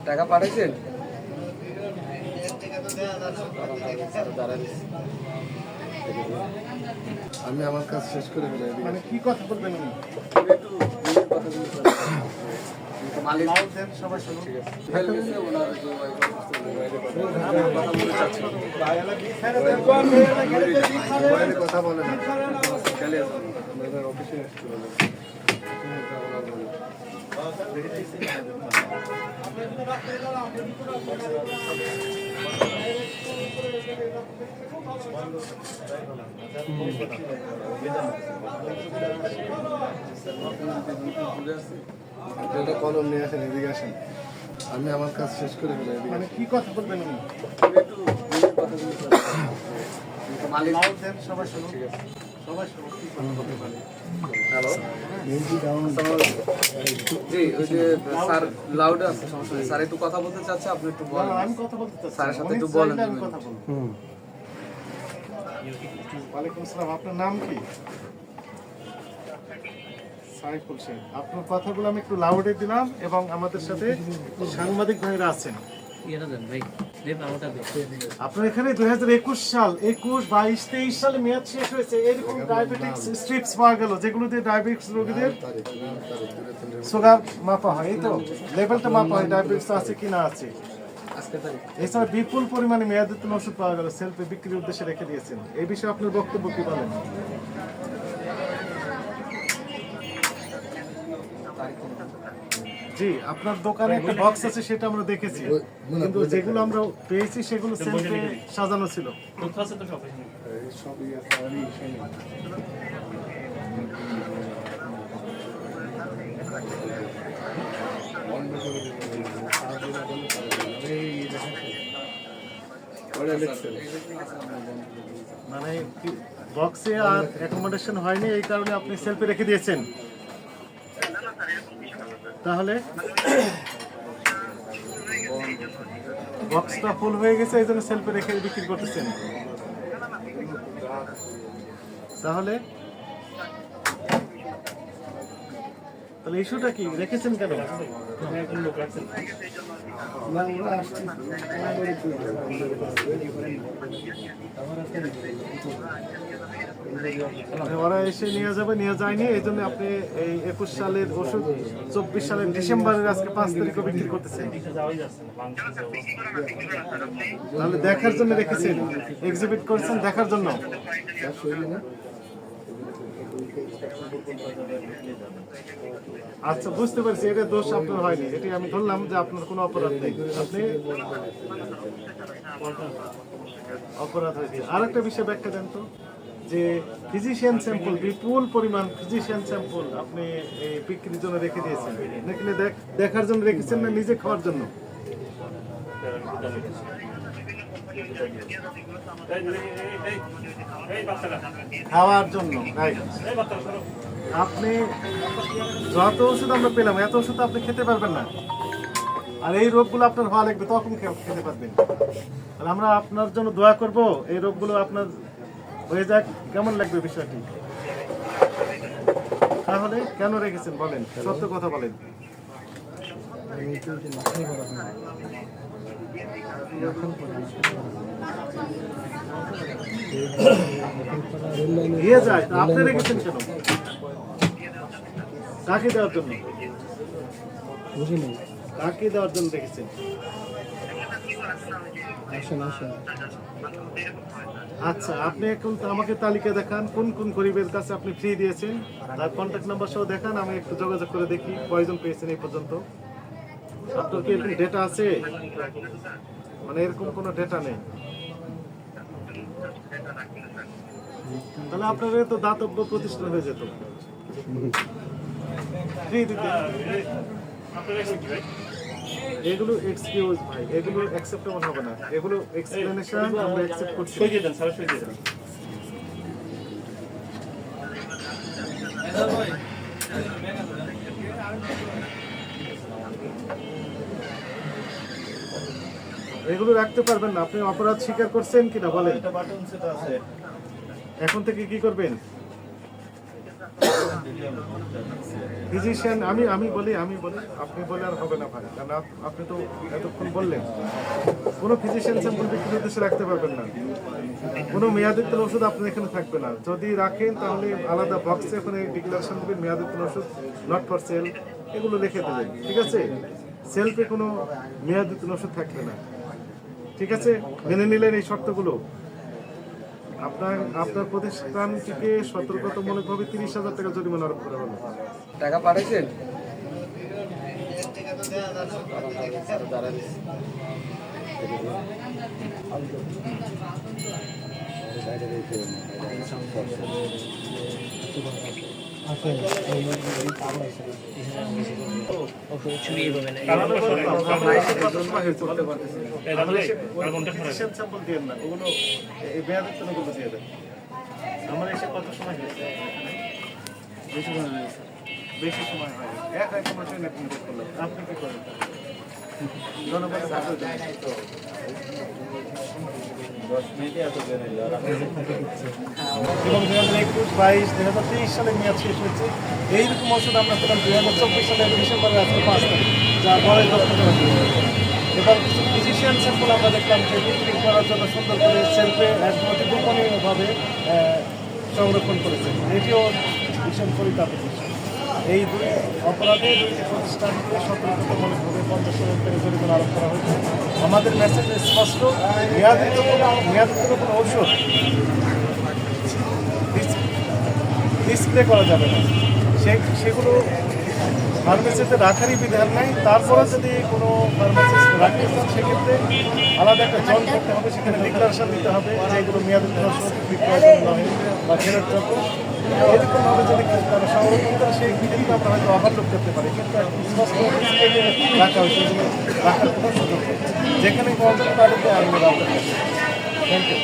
টাকা পাঠাইছেন? আমি আমার কাজ শেষ করে মানে কি কথা বলবেন মালিক সবাই শুনুন। ফেলছে কথা বলতে চাচ্ছি মোবাইলে কথা বলে না আপনাদের অফিসে কলম নিয়ে আসেন এদিকে আসেন। আমি আমার কাজ শেষ করে এদিকে মানে কি কথা বলবেন উনি? মালিক। সবাই শুনুন। সবাই শুনুন, কি কথা বলতে পারে। হ্যালো জি ওই যে স্যার লাউড আছে সমস্যা নেই। স্যার একটু কথা বলতে চাচ্ছে আপনি একটু বলেন। আমি কথা বলতে চাচ্ছি। স্যারের সাথে একটু বলেন আমি কথা বলব। ওয়ালাইকুম আসসালাম, আপনার নাম কি? সাইফুল শেখ আপনার কথাগুলো আমি একটু লাউডে দিলাম এবং আমাদের সাথে সাংবাদিক ভাইরা আছেন। আপনার এখানে দুই হাজার একুশ সাল একুশ বাইশ তেইশ সালে মেয়াদ শেষ হয়েছে। এরকম ডায়াবেটিক্স স্ট্রিপস পাওয়া গেল যেগুলো দিয়ে ডায়াবেটিক্স রোগীদের সুগার মাপা হয় এই তো? লেভেলটা মাপা হয় ডায়াবেটিস আছে কি না আছে? এছাড়া বিপুল পরিমাণে মেয়াদোত্তীর্ণ ওষুধ পাওয়া গেল সেলফে বিক্রির উদ্দেশ্যে রেখে দিয়েছেন। এই বিষয়ে আপনার বক্তব্য কি বলেন? জি আপনার দোকানে একটা বক্স আছে সেটা আমরা দেখেছি। কিন্তু যেগুলো আমরা পেয়েছি সেগুলো সেলফে সাজানো ছিল। মানে বক্সে আর অ্যাকোমোডেশন হয়নি এই কারণে আপনি সেলফে রেখে দিয়েছেন। তাহলে বক্সটা ফুল হয়ে গেছে এই জন্য সেলফে রেখে বিক্রি করতেছেন। তাহলে তাহলে ইস্যুটা কি? রেখেছেন কেন? ওরা এসে নিয়ে যাবে, নিয়ে যায়নি, এই জন্য আপনি এই একুশ সালের ওষুধ চব্বিশ সালের ডিসেম্বরের আজকে পাঁচ তারিখে বিক্রি করতেছেন। তাহলে দেখার জন্য রেখেছেন এক্সিবিট করছেন দেখার জন্য? আচ্ছা বুঝতে পারছি, এটা দোষ আপনার হয়নি। এটি আমি ধরলাম যে আপনার কোনো অপরাধ নেই। আপনি অপরাধ হয়েছে। আর একটা বিষয় ব্যাখ্যা দেন তো, যে ফিজিশিয়ান স্যাম্পল বিপুল পরিমাণ ফিজিশিয়ান স্যাম্পল আপনি এই বিক্রির জন্য রেখে দিয়েছেন। নাকি না দেখ- দেখার জন্য রেখেছেন না নিজে খাওয়ার জন্য? খাওয়ার জন্য আপনি যত ওষুধ আমরা পেলাম, এত ওষুধ আপনি খেতে পারবেন না। আর এই রোগগুলো আপনার হওয়া লাগবে, তখন খেতে পারবেন। তাহলে আমরা আপনার জন্য দোয়া করব, এই রোগগুলো আপনার হয়ে যাক। কেমন লাগবে বিষয়টি? তাহলে কেন রেখেছেন বলেন, সত্য কথা বলেন। দিয়ে যায় আপনি রেখেছেন কেন? কাকে দেওয়ার জন্য? বুঝিনি কাকে দেওয়ার জন্য রেখেছেন? আচ্ছা আপনি এখন আমাকে তালিকা দেখান, কোন কোন গরিবের কাছে আপনি ফ্রি দিয়েছেন? তার কন্ট্যাক্ট নাম্বার সহ দেখান, আমি একটু যোগাযোগ করে দেখি কয়জন পেয়েছেন এই পর্যন্ত। আপনার কি ডেটা আছে? মানে এরকম কোনো ডেটা নেই। তাহলে আপনার তো দাতব্য প্রতিষ্ঠান হয়ে যেত। এগুলো এক্সকিউজ ভাই, এগুলো অ্যাকসেপ্টেবল হবে না। এগুলো এক্সপ্লেনেশন আমরা অ্যাকসেপ্ট করছি। এগুলো রাখতে পারবেন না। আপনি অপরাধ স্বীকার করছেন কিনা বলেন। এখন থেকে কি করবেন? ফিজিশিয়ান আমি আমি বলি আমি বলি আপনি বলে আর হবে না ভাই। কারণ আপনি তো এতক্ষণ বললেন। কোনো ফিজিশিয়ান স্যাম্পল বিক্রির উদ্দেশ্যে রাখতে পারবেন না। কোনো মেয়াদোত্তর ওষুধ আপনার এখানে থাকবে না। যদি রাখেন তাহলে আলাদা বক্সে ওখানে ডিক্লারেশন দেবেন মেয়াদোত্তর ওষুধ নট ফর সেল এগুলো রেখে দেবেন। ঠিক আছে? সেলফে কোনো মেয়াদোত্তর ওষুধ থাকবে না। ঠিক আছে? মেনে নিলেন এই শর্তগুলো। আপনার আপনার প্রতিষ্ঠানটিকে সতর্কতামূলকভাবে তিরিশ হাজার টাকা জরিমানা আরোপ করা হলো। টাকা পাঠাইছেন করতে পারতেছি না। আমরা এসে কত সময় হয়েছে? বেশি সময় হয় এক এক সময় আপনি কি করেন। এবং দুই হাজার একুশ বাইশ, দুই হাজার তেইশ সালে মেয়াদ শেষ হয়েছে। এইরকম ওষুধ আমরা পেলাম দুই হাজার চব্বিশ সালের ডিসেম্বরের আজকে পাঁচ তারিখ, যা বড় দপ্তর এবার কিছু ফিজিশিয়ান স্যাম্পল আমরা দেখলাম যে বিক্রি করার জন্য সুন্দর করে সেলফে একমতি গোপনীয়ভাবে সংরক্ষণ করেছে এটিও ভীষণ পরিতাপের বিষয় এই দুই অপরাধে দুইটি প্রতিষ্ঠানকে সতর্কতামূলকভাবে পঞ্চাশ টাকা জরিমানা আরোপ করা হয়েছে। আমাদের মেসেজ স্পষ্ট। মেয়াদিত কোনো মেয়াদিত কোনো ঔষধ ডিসপ্লে করা যাবে না। সে সেগুলো ফার্মেসিতে রাখারই বিধান নাই। তারপরে যদি কোনো ফার্মাসিস্ট রাখতে চান সেক্ষেত্রে আলাদা একটা জল করতে হবে। সেখানে ডিক্লারেশন দিতে হবে যে এগুলো মেয়াদ ওষুধ বিক্রয় করা বা ফেরত এরকমভাবে যদি তারা সংরক্ষণ করে সেই ক্ষেত্রে আমরা হয়তো ওভারলোক করতে পারি কিন্তু রাখা হয়েছে যেখানে গভর্নমেন্ট তাদেরকে আনন্দ আওতায় থ্যাংক ইউ